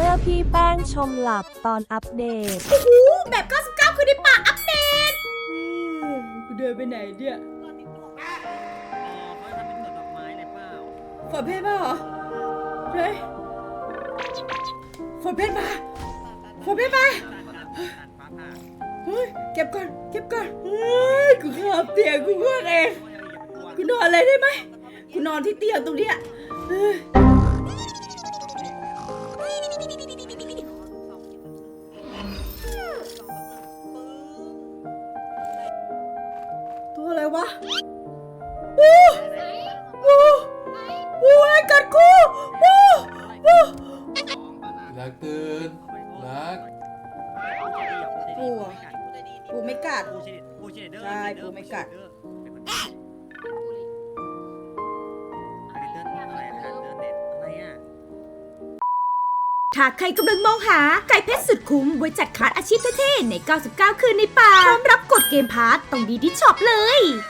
มื่อพี่แป้งชมหลับตอนอัปเดต โอ้โหแบบ99คือในป่าอัปเดตกูเดินไปไหนเนี่ยอ๋อเขาทำเป็นสวนดอกไม้เลยเปล่าฝนเพชรมาเหรอเฮ้ยฝนเพชรมาฝนเพชรมาการการฟ้าผ่าเฮ้ยเก็บก่อนเก็บก่อนเฮ้ยกูขับเตียงกูเพื่อนเองกูนอนเลยได้ไหมกูนอนที่เตียงตรงเนี้ยเฮ้ย อะไรวะวู้วู้วู้อะไรกัดกูวู้วู้รักตื่นรักปูอะปูไม่กัดปูชิดปูชิดเดอร์ใช่ปูไม่กัดอะไรอาหารเดินเน็ตอะไรอะถ้าใครกำลังมองหาไก่เพชรสุด คุ้มบริจัดคัดอาชีพเท่ๆใน 99 คืนในป่าพร้อมรับกดเกมพาร์ตต้องดีที่ช็อปเลย